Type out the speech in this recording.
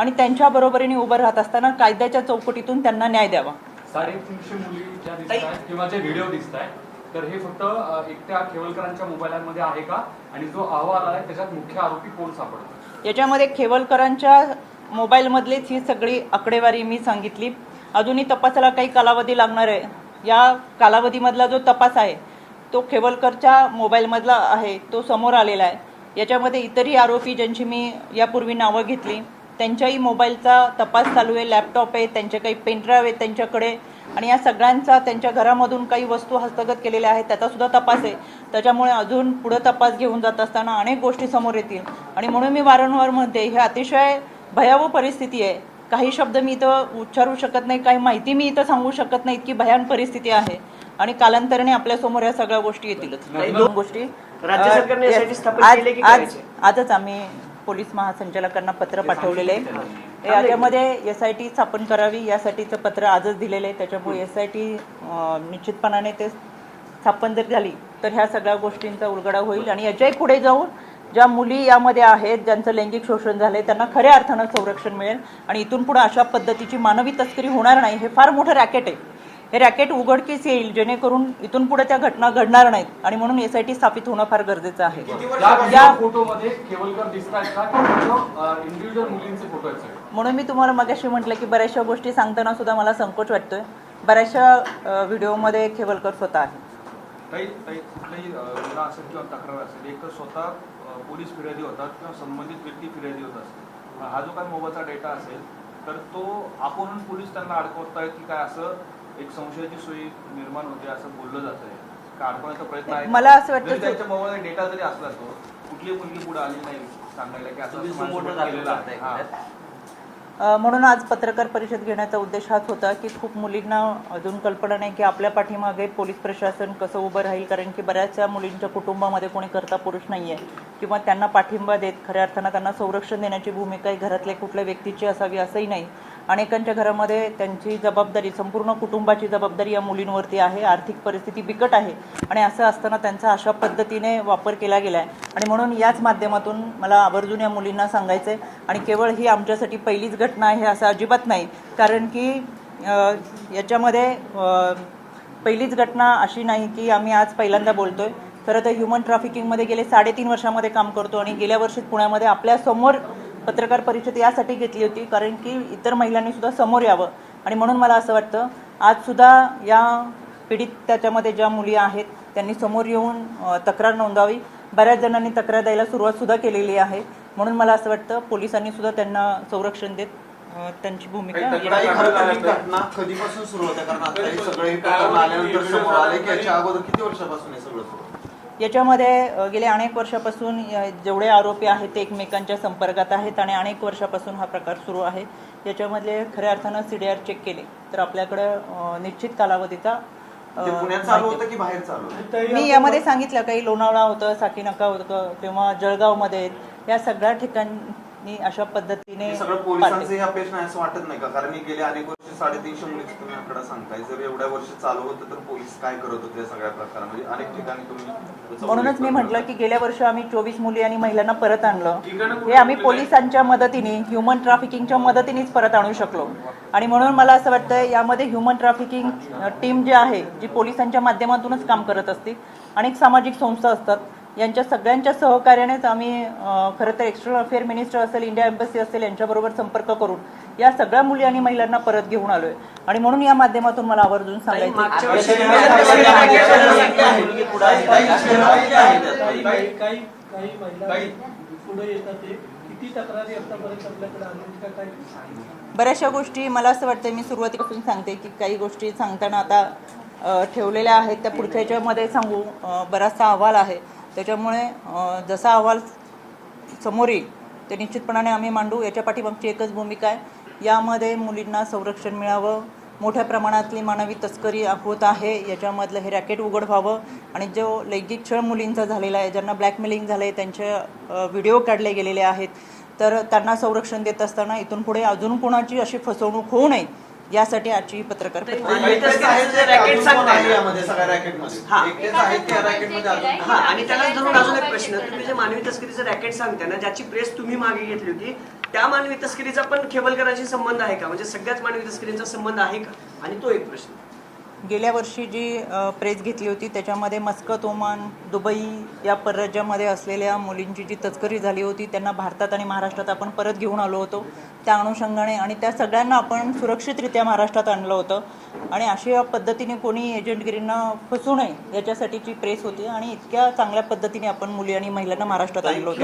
आणि त्यांच्या बरोबरीने उभं राहत असताना कायद्याच्या चौकटीतून त्यांना न्याय द्यावा. साडेतीनशे मुली ज्या दिसत आहेत किंवा जे व्हिडिओ दिसत आहेत तर हे फक्त एकट्या खेवलकरांच्या मोबाईलमध्ये आहे का? आणि जो अहवाल आहे त्याच्यात मुख्य आरोपी कोण सापडतो? याच्यामध्ये खेवलकरांच्या मोबाईलमधलीच ही सगळी आकडेवारी मी सांगितली. अजूनही तपासाला काही कालावधी लागणार आहे. या कालावधीमधला जो तपास आहे तो खेवलकरच्या मोबाईलमधला आहे तो समोर आलेला आहे. याच्यामध्ये इतरही आरोपी ज्यांची मी यापूर्वी नावं घेतली. त्यांच्याही मोबाईलचा तपास चालू आहे लॅपटॉप आहे त्यांचे काही पेनड्राईव्ह आहेत त्यांच्याकडे. आणि या सगळ्यांचा त्यांच्या घरामधून काही वस्तू हस्तगत केलेल्या आहेत त्याचा सुद्धा तपास आहे. त्याच्यामुळे अजून पुढे तपास घेऊन जात असताना अनेक गोष्टी समोर येतील. आणि म्हणून मी वारंवार म्हणते ही अतिशय भयावह परिस्थिती आहे. काही शब्द मी इथं उच्चारू शकत नाही काही माहिती मी इथं सांगू शकत नाही इतकी भयान परिस्थिती आहे. आणि कालांतराने आपल्यासमोर या सगळ्या गोष्टी येतीलच. दोन गोष्टी. राज्य सरकारने आज-? आजच आम्ही पोलीस महासंचालकांना पत्र पाठवलेले. आहे याच्यामध्ये एस आय टी स्थापन करावी यासाठीचं पत्र आजच दिलेलं आहे. त्याच्यामुळे एस आय टी निश्चितपणाने ते स्थापन जर झाली तर ह्या सगळ्या गोष्टींचा उलगडा होईल. आणि याच्याही पुढे जाऊन ज्या मुली यामध्ये आहेत ज्यांचं लैंगिक शोषण झालंय त्यांना खऱ्या अर्थानं संरक्षण मिळेल. आणि इथून पुढे अशा पद्धतीची मानवी तस्करी होणार नाही हे फार मोठं रॅकेट आहे. हे रॅकेट उघडकीस येईल जेणेकरून इथून पुढे त्या घटना घडणार नाहीत. आणि म्हणून एस आय टी स्थापित होणं फार गरजेचं आहे? म्हणून मी तुम्हाला मगाशी म्हटलं की बऱ्याचशा गोष्टी सांगताना सुद्धा मला संकोच वाटतोय. बऱ्याचशा व्हिडिओमध्ये खेवलकर स्वतः आहे. काही काही कुठलाही अ, गुन्हा असेल किंवा तक्रार असेल एक तर स्वतः पोलीस फिर्यादी होतात किंवा संबंधित व्यक्ती फिर्यादी होत असते हा जो काही मोबाईलचा डेटा असेल तर तो आपण पोलीस त्यांना अडकवतायत की काय असं एक संशयाची सोयी निर्माण होते असं बोललं जात आहे. का अडकवण्याचा प्रयत्न आहे मला असं वाटतं त्यांच्या मोबाईल डेटा जरी असला तो कुठली मुलगी पुढे आली नाही सांगायला की असं आहे. हा. म्हणून आज पत्रकार परिषद घेण्याचा उद्देश हाच होता की खूप मुलींना अजून कल्पना नाही की आपल्या पाठीमागे पोलीस प्रशासन कसं उभं राहील कारण की बऱ्याचशा मुलींच्या कुटुंबामध्ये कोणी करता पुरुष नाही आहे किंवा त्यांना पाठिंबा देत खऱ्या अर्थानं त्यांना संरक्षण देण्याची भूमिका ही घरातल्या कुठल्या व्यक्तीची असावी असंही नाही. अनेकांच्या घरामध्ये त्यांची जबाबदारी संपूर्ण कुटुंबाची जबाबदारी या मुलींवरती आहे. आर्थिक परिस्थिती बिकट आहे आणि असं असताना त्यांचा अशा पद्धतीने वापर केला गेला आहे आणि म्हणून याच माध्यमातून मला आवर्जून या मुलींना सांगायचं आहे आणि केवळ ही आमच्यासाठी पहिलीच घटना आहे असं अजिबात नाही. कारण की याच्यामध्ये पहिलीच घटना अशी नाही की आम्ही आज पहिल्यांदा बोलतोय. खरं तर ह्युमन ट्रॅफिकिंगमध्ये गेले साडेतीन वर्षामध्ये काम करतो आणि गेल्या वर्षी पुण्यामध्ये आपल्यासमोर पत्रकार परिषद यासाठी घेतली होती कारण की इतर महिलांनी सुद्धा समोर यावं. आणि म्हणून मला असं वाटतं आज सुद्धा या पीडित त्याच्यामध्ये ज्या मुली आहेत त्यांनी समोर येऊन तक्रार नोंदवावी. बऱ्याच जणांनी तक्रार द्यायला सुरुवात सुद्धा केलेली आहे. म्हणून मला असं वाटतं पोलिसांनी सुद्धा त्यांना संरक्षण देत त्यांची भूमिका घटना कधीपासून सुरू होते? कारण आता हे सगळं आल्यानंतर समोर आले की याच्या अगोदर किती वर्षापासून हे सगळं सुरू? याच्यामध्ये गेले अनेक वर्षापासून जेवढे आरोपी आहेत ते एकमेकांच्या संपर्कात आहेत आणि अनेक वर्षापासून हा प्रकार सुरू आहे. याच्यामधले खऱ्या अर्थानं सी डी आर चेक केले तर आपल्याकडे निश्चित कालावधीचा अ, ते पुण्यात चालू माहिती होतं की बाहेर चालू होतं मी यामध्ये सांगितलं काही लोणावळा होतं साकीनाका होतं किंवा जळगावमध्ये या सगळ्या ठिकाणी अशा पद्धतीने हे सगळं पोलिसांचं हे नाही असं वाटत नाही का? कारण हे गेले अनेक वर्ष साडेतीनशे मुलीची तुम्ही आकडा सांगताय. जर एवढ्या वर्ष चालू होतं तर पोलीस काय करत होते सगळ्या प्रकारामध्ये अनेक ठिकाणी तुम्ही म्हणूनच मी. म्हटलं की गेल्या वर्षी आम्ही चोवीस मुली आणि महिलांना परत आणलं. हे आम्ही पोलिसांच्या मदतीने ह्युमन ट्रॅफिकिंगच्या मदतीनेच परत आणू शकलो. आणि म्हणून मला असं वाटतं यामध्ये ह्युमन ट्रॅफिकिंग टीम जी आहे जी पोलिसांच्या माध्यमातूनच काम करत असते अनेक सामाजिक संस्था असतात. यांच्या सगळ्यांच्या सहकार्यानेच आम्ही खरं तर एक्सटर्नल अफेअर मिनिस्टर असेल इंडिया एम्बसी असेल यांच्याबरोबर संपर्क करून या सगळ्या मुली आणि महिलांना परत घेऊन आलोय. आणि म्हणून या माध्यमातून मला आवर्जून सांगायचं बऱ्याचशा गोष्टी मला असं वाटतं मी सुरुवातीपासून सांगते की काही गोष्टी सांगताना आता ठेवलेल्या आहेत. त्या पुढच्या याच्यामध्ये सांगू बराचसा अहवाल आहे. त्याच्यामुळे जसा अहवाल समोर येईल ते निश्चितपणाने आम्ही मांडू. याच्या पाठीमागची एकच भूमिका आहे. यामध्ये मुलींना संरक्षण मिळावं. मोठ्या प्रमाणातली मानवी तस्करी होत आहे. याच्यामधलं हे रॅकेट उघड व्हावं. आणि जो लैंगिक छळ मुलींचा झालेला आहे ज्यांना ब्लॅकमेलिंग झालं आहे त्यांचे व्हिडिओ काढले गेलेले आहेत तर त्यांना संरक्षण देत असताना इथून पुढे अजून कोणाची अशी फसवणूक होऊ नये यासाठी आजची ही पत्रकार आणि त्याला धरून अजून एक प्रश्न तुम्ही जे मानवी तस्करीचं रॅकेट सांगताय ना ज्याची प्रेस तुम्ही मागे घेतली होती त्या मानवी तस्करीचा पण खेबलकरांशी संबंध आहे का? म्हणजे सगळ्याच मानवी तस्करींचा संबंध आहे का? आणि तो एक प्रश्न. गेल्या वर्षी जी प्रेस घेतली होती त्याच्यामध्ये मस्कत ओमान दुबई या परराज्यामध्ये असलेल्या मुलींची जी तस्करी झाली होती त्यांना भारतात आणि महाराष्ट्रात आपण परत घेऊन आलो होतो. त्या अनुषंगाने आणि त्या सगळ्यांना आपण सुरक्षितरित्या महाराष्ट्रात आणलं होतं. आणि अशा पद्धतीने कोणी एजंटगिरींना फसू नये याच्यासाठीची प्रेस होती आणि इतक्या चांगल्या पद्धतीने आपण मुली आणि महिलांना महाराष्ट्रात आणलं होतं.